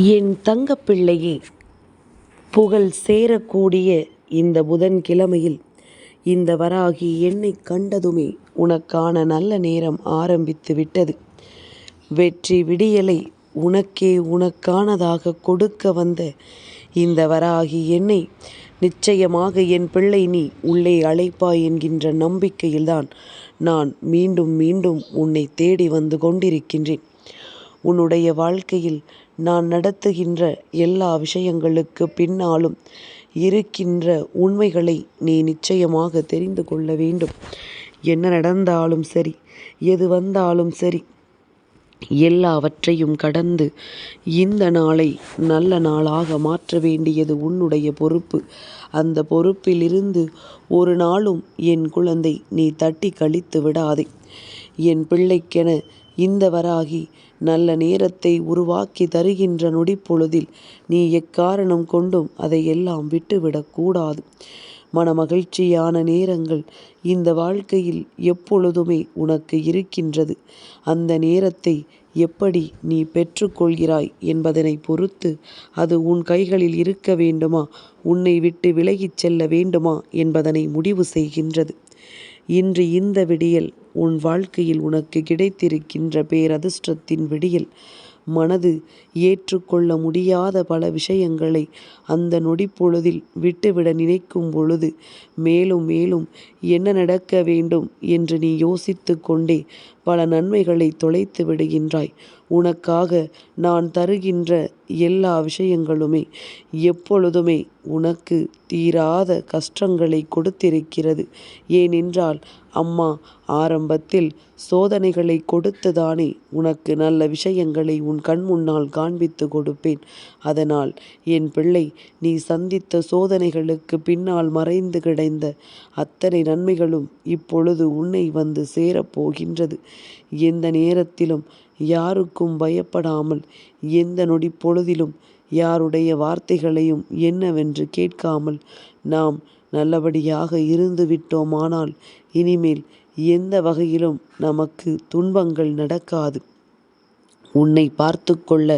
என் தங்கப்பிள்ளையே புகழ் சேரக்கூடிய இந்த புதன்கிழமையில் இந்த வராகி என்னைக் கண்டதுமே உனக்கான நல்ல நேரம் ஆரம்பித்து விட்டது. வெற்றி விடியலை உனக்கே உனக்கானதாக கொடுக்க வந்த இந்த வராகி என்னை நிச்சயமாக என் பிள்ளை நீ உள்ளே அழைப்பாய் என்கின்ற நம்பிக்கையில்தான் நான் மீண்டும் மீண்டும் உன்னை தேடி வந்து கொண்டிருக்கின்றேன். உன்னுடைய வாழ்க்கையில் நான் நடத்துகின்ற எல்லா விஷயங்களுக்கு பின்னாலும் இருக்கின்ற உண்மைகளை நீ நிச்சயமாக தெரிந்து கொள்ள வேண்டும். என்ன நடந்தாலும் சரி எது வந்தாலும் சரி எல்லாவற்றையும் கடந்து இந்த நாளை நல்ல நாளாக மாற்ற வேண்டியது உன்னுடைய பொறுப்பு. அந்த பொறுப்பிலிருந்து ஒரு நாளும் என் குழந்தை நீ தட்டி கழித்து விடாதே. என் பிள்ளைக்கென இந்த வராகி நல்ல நேரத்தை உருவாக்கி தருகின்ற நொடிப்பொழுதில் நீ எக்காரணம் கொண்டும் அதை எல்லாம் விட்டுவிடக்கூடாது மனமகிழ்ச்சியான நேரங்கள் இந்த வாழ்க்கையில் எப்பொழுதுமே உனக்கு இருக்கின்றது. அந்த நேரத்தை எப்படி நீ பெற்றுக்கொள்கிறாய் என்பதனை பொறுத்து அது உன் கைகளில் இருக்க வேண்டுமா? உன்னை விட்டு விலகிச் செல்ல வேண்டுமா? என்பதனை முடிவு செய்கின்றது. இன்று இந்த விடியல் உன் வாழ்க்கையில் உனக்கு கிடைத்திருக்கின்ற பேரதிர்ஷ்டத்தின் விடியல். மனது ஏற்றுக்கொள்ள முடியாத பல விஷயங்களை அந்த நொடிப்பொழுதில் விட்டுவிட நினைக்கும் பொழுது மேலும் மேலும் என்ன நடக்க வேண்டும்? என்று நீ யோசித்து கொண்டே பல நன்மைகளை தொலைத்து விடுகின்றாய். உனக்காக நான் தருகின்ற எல்லா விஷயங்களுமே எப்பொழுதுமே உனக்கு தீராத கஷ்டங்களை கொடுத்திருக்கிறது. ஏனென்றால் அம்மா ஆரம்பத்தில் சோதனைகளை கொடுத்துதானே உனக்கு நல்ல விஷயங்களை உன் கண் முன்னால் காண்பித்து கொடுப்பேன். அதனால் என் பிள்ளை நீ சந்தித்த சோதனைகளுக்கு பின்னால் மறைந்து கிடைந்த அத்தனை நன்மைகளும் இப்பொழுது உன்னை வந்து சேரப்போகின்றது. எந்த நேரத்திலும் யாருக்கும் பயப்படாமல் எந்த நொடி பொழுதிலும் யாருடைய வார்த்தைகளையும் என்னவென்று கேட்காமல் நாம் நல்லபடியாக இருந்து விட்டோமானால் இனிமேல் எந்த வகையிலும் நமக்கு துன்பங்கள் நடக்காது. உன்னை பார்த்து கொள்ள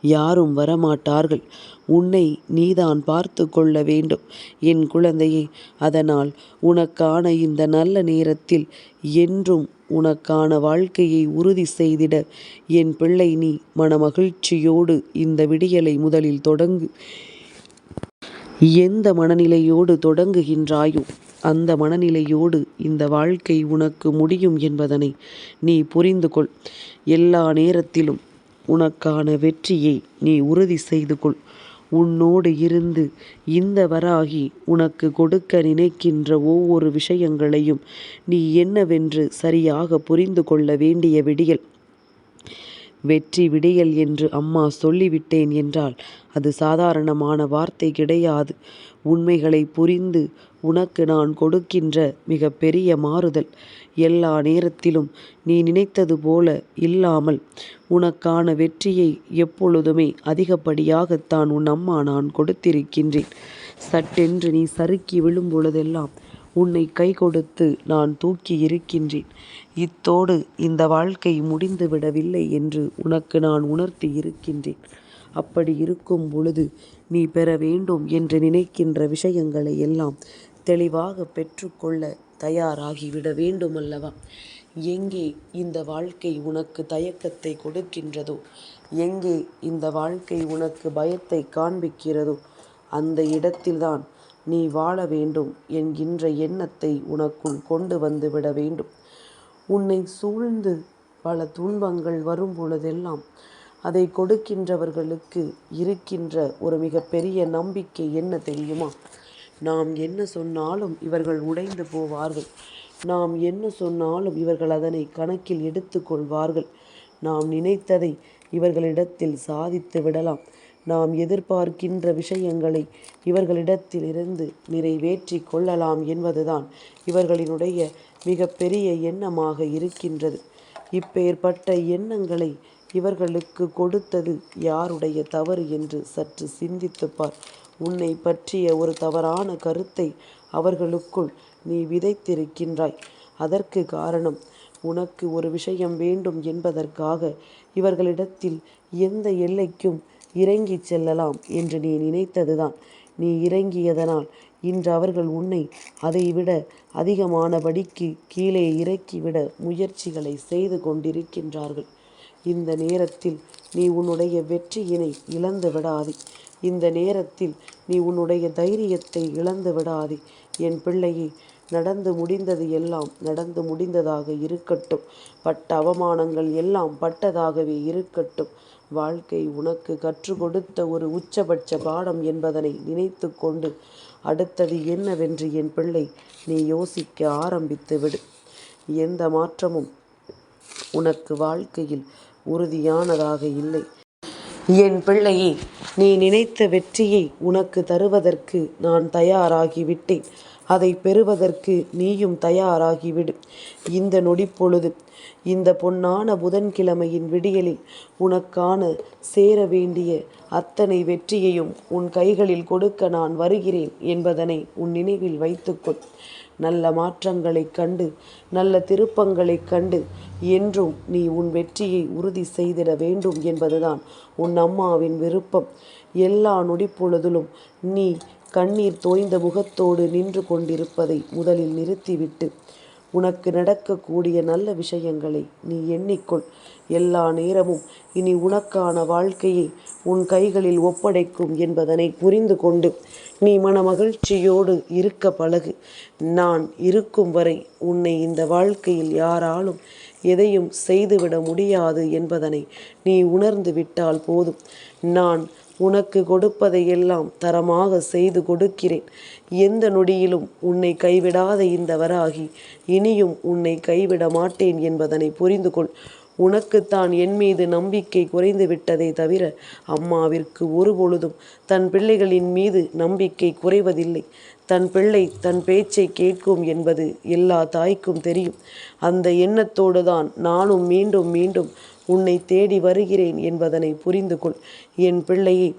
யாரும் வரமாட்டார்கள். உன்னை நீதான் பார்த்து கொள்ள வேண்டும். என் குழந்தையே அதனால் உனக்கான இந்த நல்ல நேரத்தில் என்றும் உனக்கான வாழ்க்கையை உறுதி செய்திட. என் பிள்ளை நீ மனமகிழ்ச்சியோடு இந்த விடியலை முதலில் தொடங்கு. எந்த மனநிலையோடு தொடங்குகின்றாயோ அந்த மனநிலையோடு இந்த வாழ்க்கை உனக்கு முடியும் என்பதனை நீ புரிந்து கொள் எல்லா நேரத்திலும் உனக்கான வெற்றியை நீ உறுதி செய்து கொள் உன்னோடு இருந்து இந்த வராகி உனக்கு கொடுக்க நினைக்கின்ற ஒவ்வொரு விஷயங்களையும் நீ என்னவென்று சரியாக புரிந்து கொள்ள வேண்டிய விடியல். வெற்றி விடியல் என்று அம்மா சொல்லிவிட்டேன் என்றால் அது சாதாரணமான வார்த்தை கிடையாது. உண்மைகளை புரிந்து உனக்கு நான் கொடுக்கின்ற மிக பெரிய மாறுதல். எல்லா நேரத்திலும் நீ நினைத்தது போல இல்லாமல் உனக்கான வெற்றியை எப்பொழுதுமே அதிகப்படியாகத்தான் உன் அம்மா நான் கொடுத்திருக்கின்றேன். சட்டென்று நீ சறுக்கி விழும் பொழுதெல்லாம் உன்னை கை கொடுத்து நான் தூக்கி இருக்கின்றேன். இத்தோடு இந்த வாழ்க்கை முடிந்து விடவில்லை என்று உனக்கு நான் உணர்த்தி இருக்கின்றேன். அப்படி இருக்கும் பொழுது நீ பெற வேண்டும் என்று நினைக்கின்ற விஷயங்களை எல்லாம் தெளிவாக பெற்றுக்கொள்ள தயாராகிவிட வேண்டுமல்லவா? எங்கே இந்த வாழ்க்கை உனக்கு தயக்கத்தை கொடுக்கின்றதோ? எங்கே இந்த வாழ்க்கை உனக்கு பயத்தை காண்பிக்கிறதோ? அந்த இடத்தில்தான் நீ வாழ வேண்டும் என்கின்ற எண்ணத்தை உனக்குள் கொண்டு வந்து விட வேண்டும். உன்னை சூழ்ந்து பல துன்பங்கள் வரும் பொழுதெல்லாம் அதை கொடுக்கின்றவர்களுக்கு இருக்கின்ற ஒரு மிகப்பெரிய நம்பிக்கை என்ன தெரியுமா? நாம் என்ன சொன்னாலும் இவர்கள் உடைந்து போவார்கள். நாம் என்ன சொன்னாலும் இவர்கள் அதனை கணக்கில் எடுத்துக்கொள்வார்கள் நாம் நினைத்ததை இவர்களிடத்தில் சாதித்து விடலாம். நாம் எதிர்பார்க்கின்ற விஷயங்களை இவர்களிடத்திலிருந்து நிறைவேற்றி கொள்ளலாம் என்பதுதான் இவர்களினுடைய மிக பெரிய எண்ணமாக இருக்கின்றது. இப்பேற்பட்ட எண்ணங்களை இவர்களுக்கு கொடுத்தது யாருடைய தவறு என்று சற்று சிந்தித்துப்பார். உன்னை பற்றிய ஒரு தவறான கருத்தை அவர்களுக்குள் நீ விதைத்திருக்கின்றாய். அதற்கு காரணம் உனக்கு ஒரு விஷயம் வேண்டும் என்பதற்காக இவர்களிடத்தில் எந்த எல்லைக்கும் இறங்கிச் செல்லலாம் என்று நீ நினைத்ததுதான். நீ இறங்கியதனால் இன்று அவர்கள் உன்னை அதைவிட அதிகமானபடிக்கு கீழே இறக்கிவிட முயற்சிகளை செய்து கொண்டிருக்கின்றார்கள். இந்த நேரத்தில் நீ உன்னுடைய வெற்றியினை இழந்து விடாதே. இந்த நேரத்தில் நீ உன்னுடைய தைரியத்தை இழந்து விடாதே. என் பிள்ளையை நடந்து முடிந்தது எல்லாம் நடந்து முடிந்ததாக இருக்கட்டும். பட்ட அவமானங்கள் எல்லாம் பட்டதாகவே இருக்கட்டும். வாழ்க்கை உனக்கு கற்றுக் கொடுத்த ஒரு உச்சபட்ச பாடம் என்பதனை நினைத்து கொண்டு அடுத்தது என்னவென்று என் பிள்ளை நீ யோசிக்க ஆரம்பித்து விடு. எந்த மாற்றமும் உனக்கு வாழ்க்கையில் உறுதியானதாக இல்லை. என் பிள்ளையே நீ நினைத்த வெற்றியை உனக்கு தருவதற்கு நான் தயாராகிவிட்டேன். அதை பெறுவதற்கு நீயும் தயாராகிவிடு. இந்த நொடிப்பொழுது இந்த பொன்னான புதன்கிழமையின் விடியலில் உனக்கான சேர வேண்டிய அத்தனை வெற்றியையும் உன் கைகளில் கொடுக்க நான் வருகிறேன் என்பதனை உன் நினைவில் வைத்துக்கொள். நல்ல மாற்றங்களைக் கண்டு நல்ல திருப்பங்களைக் கண்டு என்றும் நீ உன் வெற்றியை உறுதி செய்திட வேண்டும் என்பதுதான் உன் அம்மாவின் விருப்பம். எல்லா நொடிப்பொழுதிலும் நீ கண்ணீர் தோய்ந்த முகத்தோடு நின்று கொண்டிருப்பதை முதலில் நிறுத்திவிட்டு உனக்கு நடக்கக்கூடிய நல்ல விஷயங்களை நீ எண்ணிக்கொள். எல்லா நேரமும் இனி உனக்கான வாழ்க்கையை உன் கைகளில் ஒப்படைக்கும் என்பதனை புரிந்து கொண்டு நீ மனமகிழ்ச்சியோடு இருக்க பழகு. நான் இருக்கும் வரை உன்னை இந்த வாழ்க்கையில் யாராலும் எதையும் செய்துவிட முடியாது என்பதனை நீ உணர்ந்து விட்டால் போதும். நான் உனக்கு கொடுப்பதையெல்லாம் தரமாக செய்து கொடுக்கிறேன். எந்த நொடியிலும் உன்னை கைவிடாத இந்த வராகி இனியும் உன்னை கைவிட மாட்டேன் என்பதனை புரிந்து கொள். உனக்குத்தான் என் மீது நம்பிக்கை குறைந்து விட்டதை தவிர அம்மாவிற்கு ஒருபொழுதும் தன் பிள்ளைகளின் மீது நம்பிக்கை குறைவதில்லை. தன் பிள்ளை தன் பேச்சை கேட்கும் என்பது எல்லா தாய்க்கும் தெரியும். அந்த எண்ணத்தோடுதான் நானும் மீண்டும் மீண்டும் உன்னை தேடி வருகிறேன் என்பதனை புரிந்து கொள். என் பிள்ளையே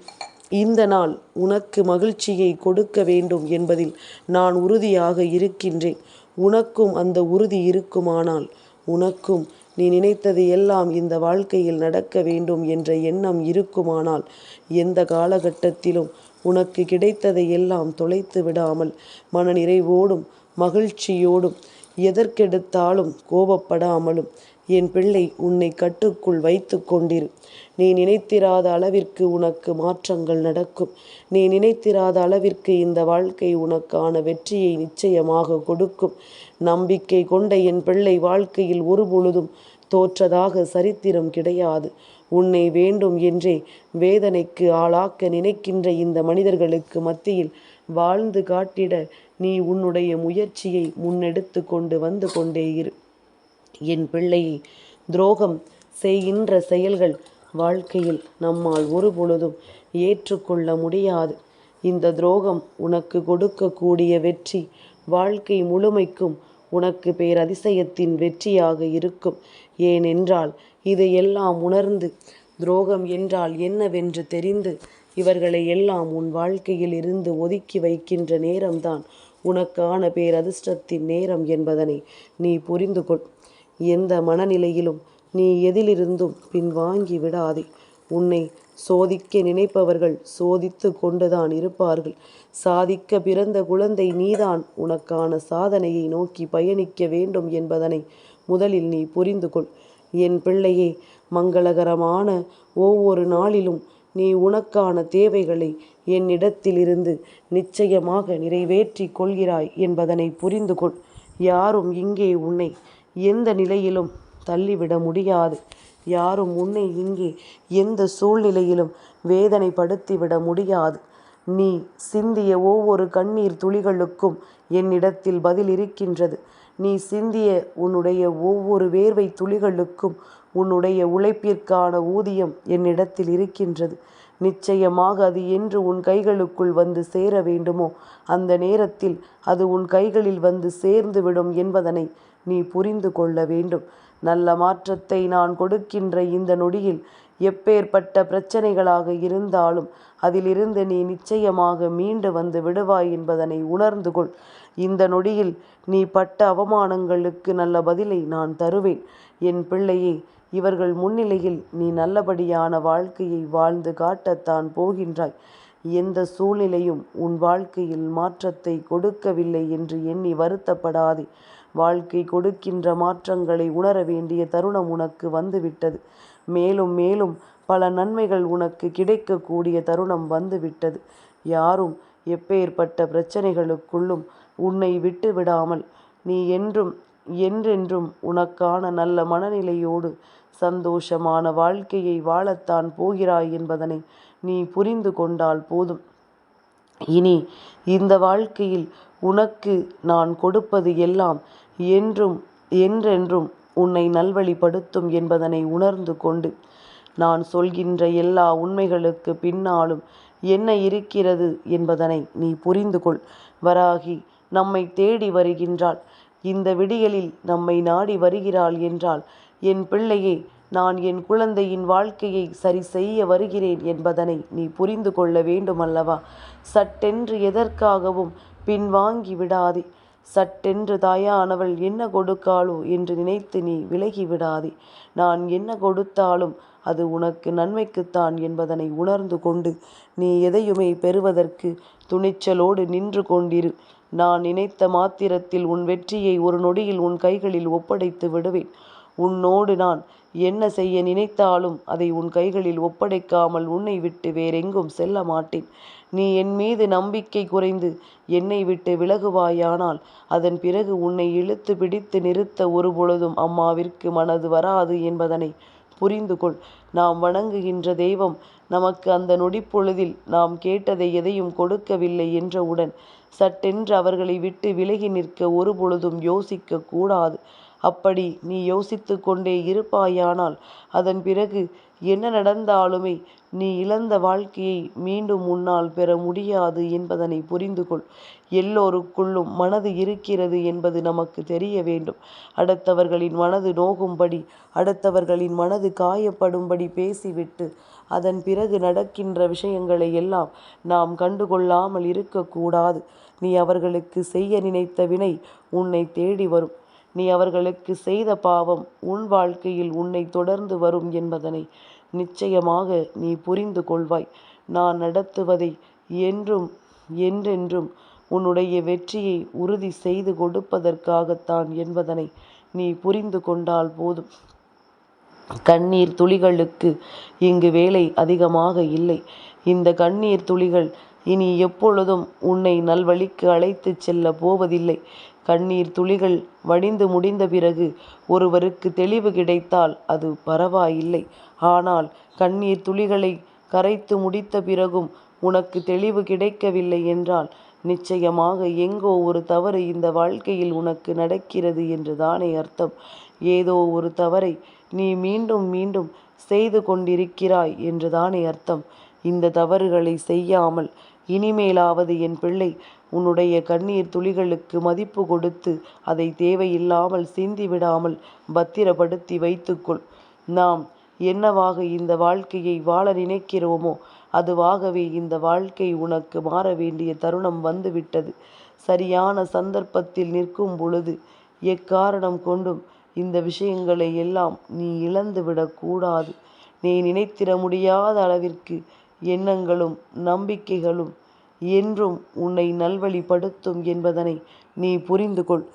இந்த நாள் உனக்கு மகிழ்ச்சியை கொடுக்க வேண்டும் என்பதில் நான் உறுதியாக இருக்கின்றேன். உனக்கும் அந்த உறுதி இருக்குமானால் உனக்கும் நீ நினைத்தது எல்லாம் இந்த வாழ்க்கையில் நடக்க வேண்டும் என்ற எண்ணம் இருக்குமானால் எந்த காலகட்டத்திலும் உனக்கு கிடைத்ததை எல்லாம் தொலைத்து விடாமல் மனநிறைவோடும் மகிழ்ச்சியோடும் எதற்கெடுத்தாலும் கோபப்படாமலும் என் பிள்ளை உன்னை கட்டுக்குள் வைத்து கொண்டிரு. நீ நினைத்திராத அளவிற்கு உனக்கு மாற்றங்கள் நடக்கும். நீ நினைத்திராத அளவிற்கு இந்த வாழ்க்கை உனக்கான வெற்றியை நிச்சயமாக கொடுக்கும். நம்பிக்கை கொண்ட என் பிள்ளை வாழ்க்கையில் ஒருபொழுதும் தோற்றதாக சரித்திரம் கிடையாது. உன்னை வேண்டும் என்றே வேதனைக்கு ஆளாக்க நினைக்கின்ற இந்த மனிதர்களுக்கு மத்தியில் வாழ்ந்து காட்டிட நீ உன்னுடைய முயற்சியை முன்னெடுத்து கொண்டு வந்து கொண்டே இரு. என் பிள்ளையை துரோகம் செய்கின்ற செயல்கள் வாழ்க்கையில் நம்மால் ஒருபொழுதும் ஏற்றுக்கொள்ள முடியாது. இந்த துரோகம் உனக்கு கொடுக்கக்கூடிய வெற்றி வாழ்க்கை முழுமைக்கும் உனக்கு பேரதிசயத்தின் வெற்றியாக இருக்கும். ஏனென்றால் இதையெல்லாம் உணர்ந்து துரோகம் என்றால் என்னவென்று தெரிந்து இவர்களை எல்லாம் உன் வாழ்க்கையில் இருந்து ஒதுக்கி வைக்கின்ற நேரம்தான் உனக்கான பேரதிர்ஷ்டத்தின் நேரம் என்பதனை நீ புரிந்து கொள். எந்த மனநிலையிலும் நீ எதிலிருந்தும் பின்வாங்கி விடாதே. உன்னை சோதிக்க நினைப்பவர்கள் சோதித்து கொண்டுதான் இருப்பார்கள். சாதிக்க பிறந்த குழந்தை நீதான். உனக்கான சாதனையை நோக்கி பயணிக்க வேண்டும் என்பதனை முதலில் நீ புரிந்து கொள். என் பிள்ளையே மங்களகரமான ஒவ்வொரு நாளிலும் நீ உனக்கான தேவைகளை என்னிடத்திலிருந்து நிச்சயமாக நிறைவேற்றி கொள்கிறாய் என்பதனை புரிந்து கொள். யாரும் இங்கே உன்னை எந்த நிலையிலும் தள்ளிவிட முடியாது. யாரும் உன்னை இங்கே எந்த சூழ்நிலையிலும் வேதனைப்படுத்திவிட முடியாது. நீ சிந்திய ஒவ்வொரு கண்ணீர் துளிகளுக்கும் என்னிடத்தில் பதில் இருக்கின்றது. நீ சிந்திய உன்னுடைய ஒவ்வொரு வேர்வை துளிகளுக்கும் உன்னுடைய உழைப்பிற்கான ஊதியம் என்னிடத்தில் இருக்கின்றது. நிச்சயமாக அது என்று உன் கைகளுக்குள் வந்து சேர வேண்டுமோ அந்த நேரத்தில் அது உன் கைகளில் வந்து சேர்ந்துவிடும் என்பதனை நீ புரிந்து கொள்ள வேண்டும். நல்ல மாற்றத்தை நான் கொடுக்கின்ற இந்த நொடியில் எப்பேற்பட்ட பிரச்சனைகளாக இருந்தாலும் அதிலிருந்து நீ நிச்சயமாக மீண்டு வந்து விடுவாய் என்பதனை உணர்ந்து கொள். இந்த நொடியில் நீ பட்ட அவமானங்களுக்கு நல்ல பதிலை நான் தருவேன். என் பிள்ளையே இவர்கள் முன்னிலையில் நீ நல்லபடியான வாழ்க்கையை வாழ்ந்து காட்டத்தான் போகின்றாய். எந்த சூழ்நிலையும் உன் வாழ்க்கையில் மாற்றத்தை கொடுக்கவில்லை என்று எண்ணி வருத்தப்படாதே. வாழ்க்கை கொடுக்கின்ற மாற்றங்களை உணர வேண்டிய தருணம் உனக்கு வந்துவிட்டது. மேலும் மேலும் பல நன்மைகள் உனக்கு கிடைக்கக்கூடிய தருணம் வந்துவிட்டது. யாரும் எப்பேற்பட்ட பிரச்சனைகளுக்குள்ளும் உன்னை விட்டு விடாமல் நீ என்றும் என்றென்றும் உனக்கான நல்ல மனநிலையோடு சந்தோஷமான வாழ்க்கையை வாழத்தான் போகிறாய் என்பதனை நீ புரிந்து கொண்டால் போதும். இனி இந்த வாழ்க்கையில் உனக்கு நான் கொடுப்பது எல்லாம் என்றும் என்றென்றும் உன்னை நல்வழிப்படுத்தும் என்பதனை உணர்ந்து கொண்டு நான் சொல்கின்ற எல்லா உண்மைகளுக்கு பின்னாலும் என்ன இருக்கிறது என்பதனை நீ புரிந்து கொள். வராகி நம்மை தேடி வருகின்றாள். இந்த விடியலில் நம்மை நாடி வருகிறாள் என்றால் என் பிள்ளையே நான் என் குழந்தையின் வாழ்க்கையை சரி செய்ய வருகிறேன் என்பதனை நீ புரிந்து கொள்ள வேண்டுமல்லவா? சட்டென்று எதற்காகவும் பின்வாங்கி விடாதே. சட்டென்று தாயானவள் என்ன கொடுக்காளோ என்று நினைத்து நீ விலகி விடாதே. நான் என்ன கொடுத்தாலும் அது உனக்கு நன்மைக்குத்தான் என்பதனை உணர்ந்து கொண்டு நீ எதையுமே பெறுவதற்கு துணிச்சலோடு நின்று கொண்டிரு. நான் நினைத்த மாத்திரத்தில் உன் வெற்றியை ஒரு நொடியில் உன் கைகளில் ஒப்படைத்து விடுவேன். உன்னோடு நான் என்ன செய்ய நினைத்தாலும் அதை உன் கைகளில் ஒப்படைக்காமல் உன்னை விட்டு வேறெங்கும் செல்ல மாட்டேன். நீ என் மீது நம்பிக்கை குறைந்து என்னை விட்டு விலகுவாயானால் அதன் பிறகு உன்னை இழுத்து பிடித்து நிறுத்த ஒருபொழுதும் அம்மாவிற்கு மனது வராது என்பதனை புரிந்து கொள். நாம் வணங்குகின்ற தெய்வம் நமக்கு அந்த நொடிப்பொழுதில் நாம் கேட்டதை எதையும் கொடுக்கவில்லை என்றவுடன் சட்டென்று அவர்களை விட்டு விலகி நிற்க ஒருபொழுதும் யோசிக்க கூடாது. அப்படி நீ யோசித்து கொண்டே இருப்பாயானால் அதன் பிறகு என்ன நடந்தாலுமே நீ இழந்த வாழ்க்கையை மீண்டும் உன்னால் பெற முடியாது என்பதனை புரிந்து கொள். எல்லோருக்குள்ளும் மனது இருக்கிறது என்பது நமக்கு தெரிய வேண்டும். அடுத்தவர்களின் மனது நோகும்படி அடுத்தவர்களின் மனது காயப்படும்படி பேசிவிட்டு அதன் பிறகு நடக்கின்ற விஷயங்களை எல்லாம் நாம் கண்டுகொள்ளாமல் இருக்கக்கூடாது. நீ அவர்களுக்கு செய்ய நினைத்த வினை உன்னை தேடி வரும். நீ அவர்களுக்கு செய்த பாவம் உன் வாழ்க்கையில் உன்னை தொடர்ந்து வரும் என்பதனை நிச்சயமாக நீ புரிந்து கொள்வாய். நான் நடத்துவதை என்றும் என்றென்றும் உன்னுடைய வெற்றியை உறுதி செய்து கொடுப்பதற்காகத்தான் என்பதனை நீ புரிந்து கொண்டால் போதும். கண்ணீர் துளிகளுக்கு இங்கு வேலை அதிகமாக இல்லை. இந்த கண்ணீர் துளிகள் இனி எப்பொழுதும் உன்னை நல்வழிக்கு அழைத்துச் செல்ல போவதில்லை. கண்ணீர் துளிகள் வடிந்து முடிந்த பிறகு ஒருவருக்கு தெளிவு கிடைத்தால் அது பரவாயில்லை. ஆனால் கண்ணீர் துளிகளை கரைத்து முடித்த பிறகும் உனக்கு தெளிவு கிடைக்கவில்லை என்றால் நிச்சயமாக எங்கோ ஒரு தவறு இந்த வாழ்க்கையில் உனக்கு நடக்கிறது என்று தானே அர்த்தம். ஏதோ ஒரு தவறை நீ மீண்டும் மீண்டும் செய்து கொண்டிருக்கிறாய் என்று தானே அர்த்தம். இந்த தவறுகளை செய்யாமல் இனிமேலாவது என் பிள்ளை உன்னுடைய கண்ணீர் துளிகளுக்கு மதிப்பு கொடுத்து அதை தேவையில்லாமல் சிந்தி விடாமல் பத்திரப்படுத்தி வைத்துக்கொள். நாம் என்னவாக இந்த வாழ்க்கையை வாழ நினைக்கிறோமோ அதுவாகவே இந்த வாழ்க்கை உனக்கு மாற வேண்டிய தருணம் வந்துவிட்டது. சரியான சந்தர்ப்பத்தில் நிற்கும் பொழுது எக்காரணம் கொண்டும் இந்த விஷயங்களை எல்லாம் நீ இழந்து நீ நினைத்திட முடியாத அளவிற்கு எண்ணங்களும் நம்பிக்கைகளும் என்றும் உன்னை நல்வழிப்படுத்தும் என்பதனை நீ புரிந்து கொள்.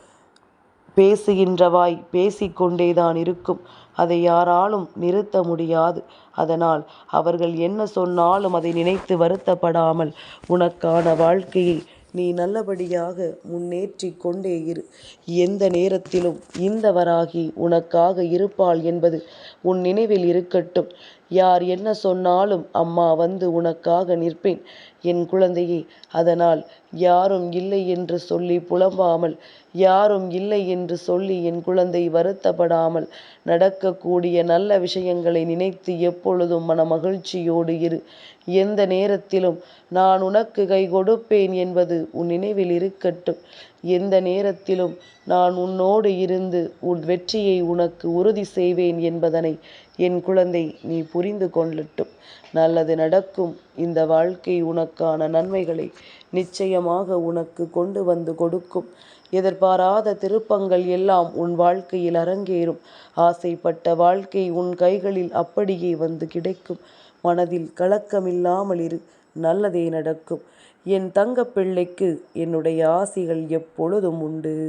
பேசுகின்றவாய் பேசிக்கொண்டேதான் இருக்கும். அதை யாராலும் நிறுத்த முடியாது. அதனால் அவர்கள் என்ன சொன்னாலும் அதை நினைத்து வருத்தப்படாமல் உனக்கான வாழ்க்கையை நீ நல்லபடியாக முன்னேற்றி கொண்டே இரு. எந்த நேரத்திலும் இந்த வராகி உனக்காக இருப்பாள் என்பது உன் நினைவில் இருக்கட்டும். யார் என்ன சொன்னாலும் அம்மா வந்து உனக்காக நிற்பேன் என் குழந்தையே. அதனால் யாரும் இல்லை என்று சொல்லி புலம்பாமல் யாரும் இல்லை என்று சொல்லி என் குழந்தை வருத்தப்படாமல் நடக்கக்கூடிய நல்ல விஷயங்களை நினைத்து எப்பொழுதும் மன மகிழ்ச்சியோடு இரு. எந்த நேரத்திலும் நான் உனக்கு கை கொடுப்பேன் என்பது உன் நினைவில் இருக்கட்டும். எந்த நேரத்திலும் நான் உன்னோடு இருந்து உன் வெற்றியை உனக்கு உறுதி செய்வேன் என்பதனை என் குழந்தை நீ புரிந்து கொள்ளட்டும். நல்லது நடக்கும். இந்த வாழ்க்கை உனக்கான நன்மைகளை நிச்சயமாக உனக்கு கொண்டு வந்து கொடுக்கும். எதிர்பாராத திருப்பங்கள் எல்லாம் உன் வாழ்க்கையில் அரங்கேறும். ஆசைப்பட்ட வாழ்க்கை உன் கைகளில் அப்படியே வந்து கிடைக்கும். மனதில் கலக்கமில்லாமல் இரு. நல்லதே நடக்கும். என் தங்கப்பிள்ளைக்கு என்னுடைய ஆசிகள் எப்பொழுதும் உண்டு.